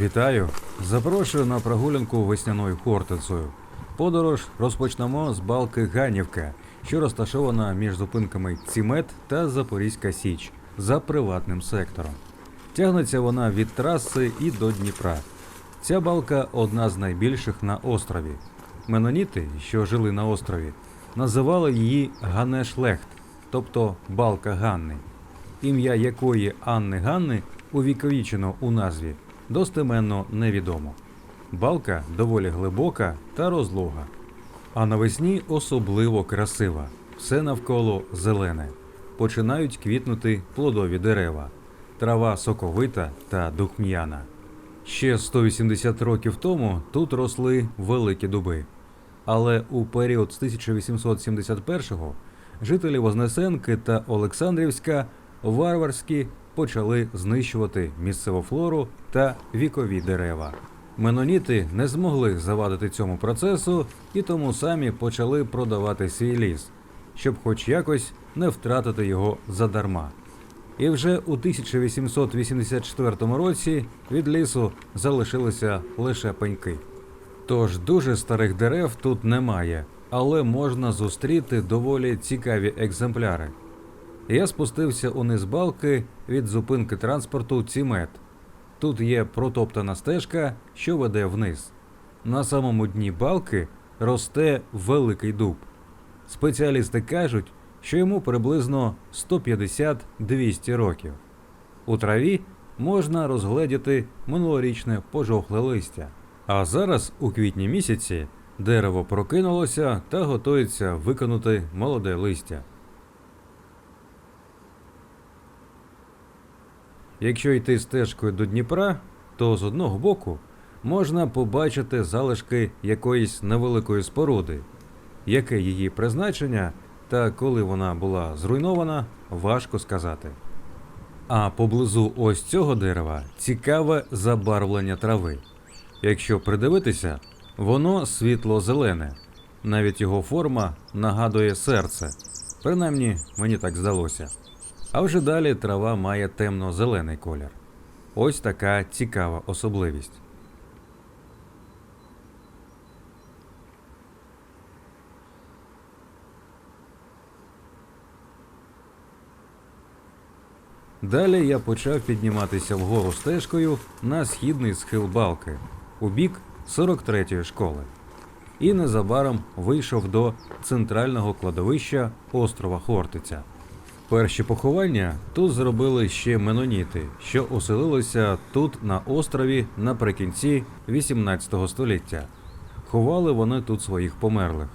Вітаю! Запрошую на прогулянку весняною Хортицею. Подорож розпочнемо з балки Ганівка, що розташована між зупинками Цімет та Запорізька Січ за приватним сектором. Тягнеться вона від траси і до Дніпра. Ця балка одна з найбільших на острові. Меноніти, що жили на острові, називали її Ганеш-Лехт, тобто балка Ганни ім'я якої Анни Ганни увіковічено у назві, достеменно невідомо. Балка доволі глибока та розлога, а навесні особливо красива. Все навколо зелене. Починають квітнути плодові дерева, трава соковита та духм'яна. Ще 180 років тому тут росли великі дуби. Але у період з 1871-го жителі Вознесенки та Олександрівська варварськи почали знищувати місцеву флору та вікові дерева. Меноніти не змогли завадити цьому процесу і тому самі почали продавати свій ліс, щоб хоч якось не втратити його задарма. І вже у 1884 році від лісу залишилися лише пеньки. Тож дуже старих дерев тут немає, але можна зустріти доволі цікаві екземпляри. Я спустився униз балки від зупинки транспорту Цімет. Тут є протоптана стежка, що веде вниз. На самому дні балки росте великий дуб. Спеціалісти кажуть, що йому приблизно 150-200 років. У траві можна розгледіти минулорічне пожовкле листя. А зараз, у квітні місяці, дерево прокинулося та готується виконати молоде листя. Якщо йти стежкою до Дніпра, то з одного боку можна побачити залишки якоїсь невеликої споруди, яке її призначення та коли вона була зруйнована, важко сказати. А поблизу ось цього дерева цікаве забарвлення трави. Якщо придивитися, воно світло-зелене, навіть його форма нагадує серце. Принаймні, мені так здалося. А вже далі трава має темно-зелений колір. Ось така цікава особливість. Далі я почав підніматися вгору стежкою на східний схил балки у бік 43-ї школи. І незабаром вийшов до центрального кладовища острова Хортиця. Перші поховання тут зробили ще меноніти, що оселилися тут на острові наприкінці 18 століття. Ховали вони тут своїх померлих.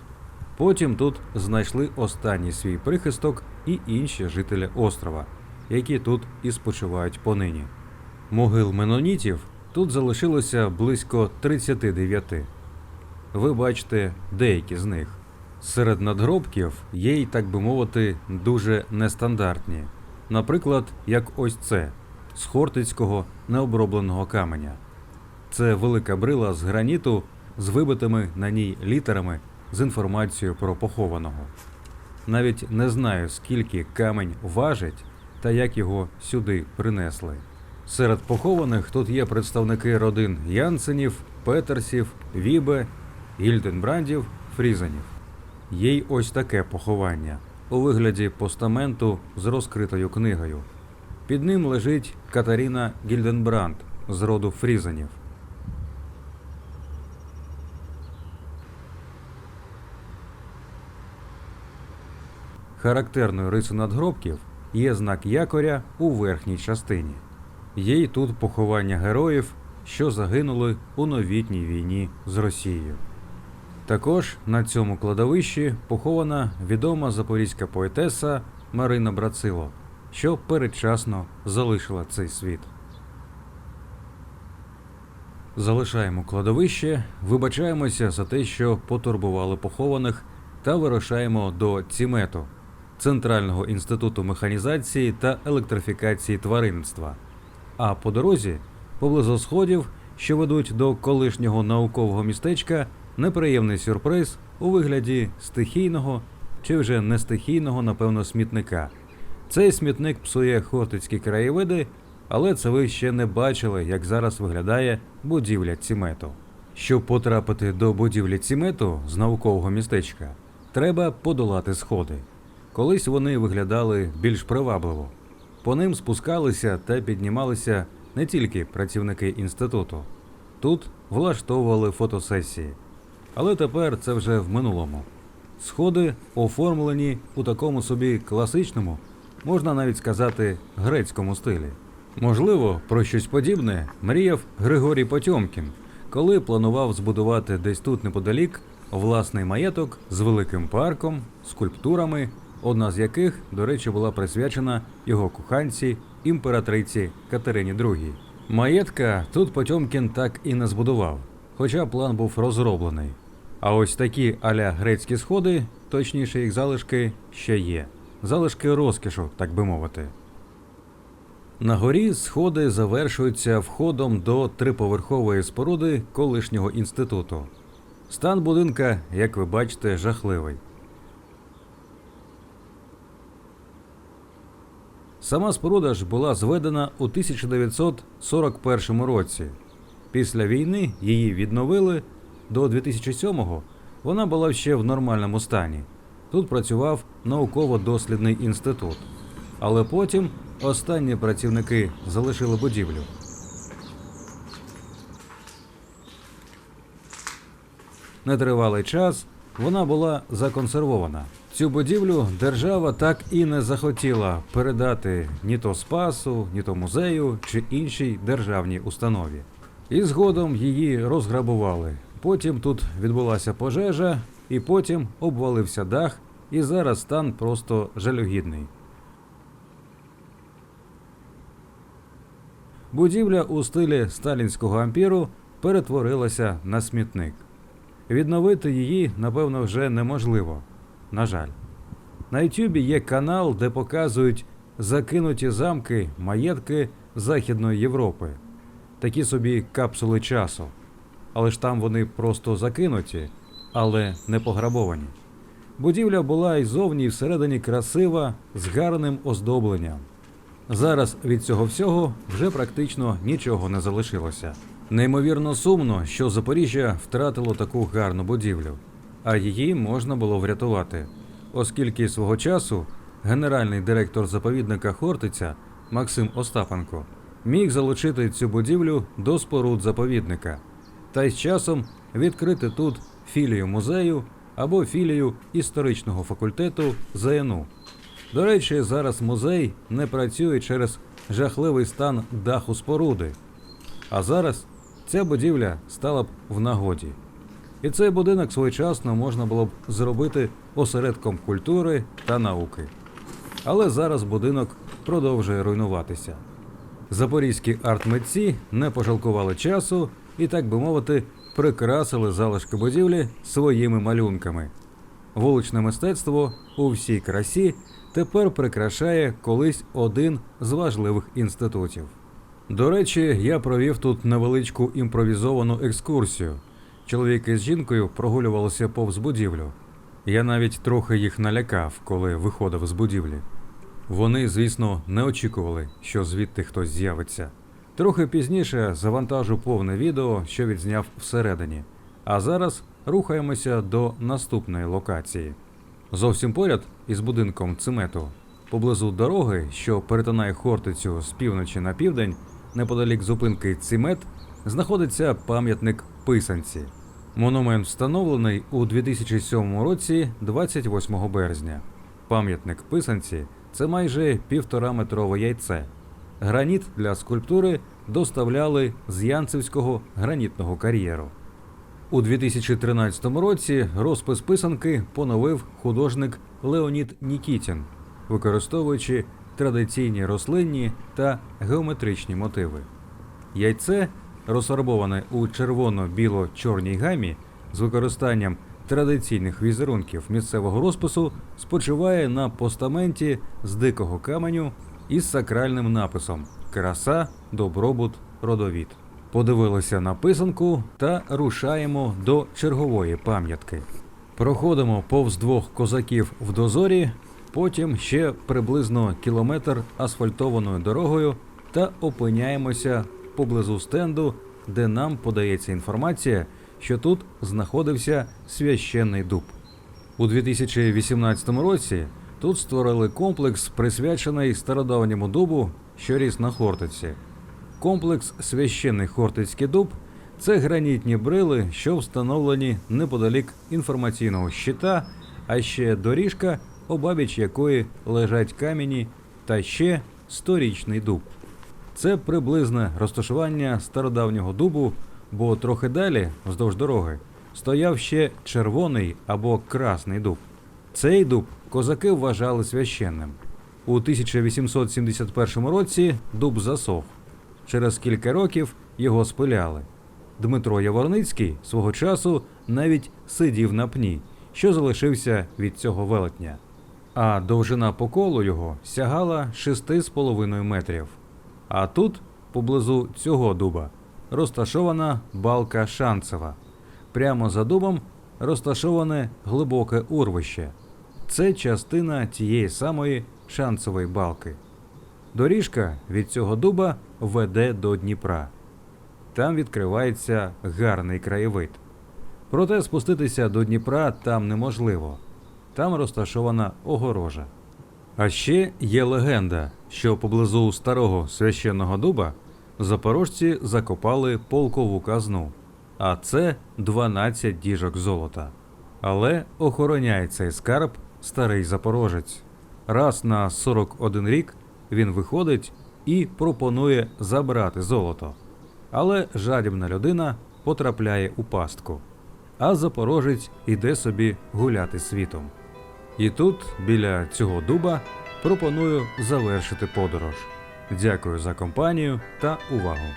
Потім тут знайшли останній свій прихисток і інші жителі острова, які тут і спочивають понині. Могил менонітів тут залишилося близько 39. Ви бачите деякі з них. Серед надгробків є й, так би мовити, дуже нестандартні. Наприклад, як ось це з хортицького необробленого каменя. Це велика брила з граніту з вибитими на ній літерами з інформацією про похованого. Навіть не знаю, скільки камень важить та як його сюди принесли. Серед похованих тут є представники родин Янсенів, Петерсів, Вібе, Гільденбрандів, Фрізанів. Є й ось таке поховання у вигляді постаменту з розкритою книгою. Під ним лежить Катаріна Гільденбранд з роду Фрізанів. Характерною рисою надгробків є знак якоря у верхній частині. Є й тут поховання героїв, що загинули у новітній війні з Росією. Також на цьому кладовищі похована відома запорізька поетеса Марина Брацило, що передчасно залишила цей світ. Залишаємо кладовище, вибачаємося за те, що потурбували похованих, та вирушаємо до Цімету, Центрального інституту механізації та електрифікації тваринництва. А по дорозі, поблизу сходів, що ведуть до колишнього наукового містечка, неприємний сюрприз у вигляді стихійного чи вже не стихійного, напевно, смітника. Цей смітник псує хортицькі краєвиди Але це ви ще не бачили, як зараз виглядає будівля Цімету. Щоб потрапити до будівлі Цімету з наукового містечка, треба подолати сходи. Колись вони виглядали більш привабливо. По ним спускалися та піднімалися не тільки працівники інституту. Тут влаштовували фотосесії. Але тепер це вже в минулому. Сходи оформлені у такому собі класичному, можна навіть сказати, грецькому стилі. Можливо, про щось подібне мріяв Григорій Потьомкін, коли планував збудувати десь тут неподалік власний маєток з великим парком, скульптурами, одна з яких, до речі, була присвячена його коханці, імператриці Катерині II. Маєтка тут Потьомкін так і не збудував, хоча план був розроблений. А ось такі аля грецькі сходи, точніше їх залишки, ще є. Залишки розкішу, так би мовити. На горі сходи завершуються входом до триповерхової споруди колишнього інституту. Стан будинка, як ви бачите, жахливий. Сама споруда ж була зведена у 1941 році. Після війни її відновили. До 2007-го вона була ще в нормальному стані. Тут працював науково-дослідний інститут. Але потім останні працівники залишили будівлю. Нетривалий час вона була законсервована. Цю будівлю держава так і не захотіла передати ні то спасу, ні то музею чи іншій державній установі. І згодом її розграбували. Потім тут відбулася пожежа, і потім обвалився дах, і зараз стан просто жалюгідний. Будівля у стилі сталінського ампіру перетворилася на смітник. Відновити її, напевно, вже неможливо. На жаль. На Ютубі є канал, де показують закинуті замки, маєтки Західної Європи. Такі собі капсули часу. Але ж там вони просто закинуті, але не пограбовані. Будівля була і зовні, і всередині красива, з гарним оздобленням. Зараз від цього всього вже практично нічого не залишилося. Неймовірно сумно, що Запоріжжя втратило таку гарну будівлю, а її можна було врятувати, оскільки свого часу генеральний директор заповідника Хортиця Максим Остапенко міг залучити цю будівлю до споруд заповідника та й з часом відкрити тут філію музею або філію історичного факультету ЗНУ. До речі, зараз музей не працює через жахливий стан даху споруди. А зараз ця будівля стала б в нагоді. І цей будинок своєчасно можна було б зробити осередком культури та науки. Але зараз будинок продовжує руйнуватися. Запорізькі артмитці не пожалкували часу і, так би мовити, прикрасили залишки будівлі своїми малюнками. Вуличне мистецтво у всій красі тепер прикрашає колись один з важливих інститутів. До речі, я провів тут невеличку імпровізовану екскурсію. Чоловік із жінкою прогулювалися повз будівлю. Я навіть трохи їх налякав, коли виходив з будівлі. Вони, звісно, не очікували, що звідти хтось з'явиться. Трохи пізніше завантажу повне відео, що відзняв всередині. А зараз рухаємося до наступної локації. Зовсім поряд із будинком Цимету, поблизу дороги, що перетинає Хортицю з півночі на південь, неподалік зупинки Цимет, знаходиться пам'ятник Писанці. Монумент встановлений у 2007 році, 28 березня. Пам'ятник Писанці це майже півтораметрове яйце. Граніт для скульптури доставляли з Янцевського гранітного кар'єру. У 2013 році розпис писанки поновив художник Леонід Нікітін, використовуючи традиційні рослинні та геометричні мотиви. Яйце, розфарбоване у червоно-біло-чорній гамі з використанням традиційних візерунків місцевого розпису, спочиває на постаменті з дикого каменю із сакральним написом Краса, добробут, родовід. Подивилися на писанку та рушаємо до чергової пам'ятки. Проходимо повз двох козаків в дозорі, потім ще приблизно кілометр асфальтованою дорогою та опиняємося поблизу стенду, де нам подається інформація, що тут знаходився священний дуб. У 2018 році тут створили комплекс, присвячений стародавньому дубу, що ріс на Хортиці. Комплекс Священний Хортицький дуб це гранітні брили, що встановлені неподалік інформаційного щита, а ще доріжка, обабіч якої лежать камені, та ще сторічний дуб. Це приблизне розташування стародавнього дубу, бо трохи далі, вздовж дороги, стояв ще червоний або красний дуб. Цей дуб козаки вважали священним. У 1871 році дуб засох. Через кілька років його спиляли. Дмитро Яворницький свого часу навіть сидів на пні, що залишився від цього велетня. А довжина поколу його сягала 6,5 метрів. А тут, поблизу цього дуба, розташована балка Шанцева. Прямо за дубом розташоване глибоке урвище. Це частина тієї самої шанцевої балки. Доріжка від цього дуба веде до Дніпра. Там відкривається гарний краєвид. Проте спуститися до Дніпра там неможливо. Там розташована огорожа. А ще є легенда, що поблизу старого священного дуба запорожці закопали полкову казну, а це 12 діжок золота. Але охороняє цей скарб старий запорожець. Раз на 41 рік він виходить і пропонує забрати золото. Але жадібна людина потрапляє у пастку, а запорожець іде собі гуляти світом. І тут, біля цього дуба, пропоную завершити подорож. Дякую за компанію та увагу.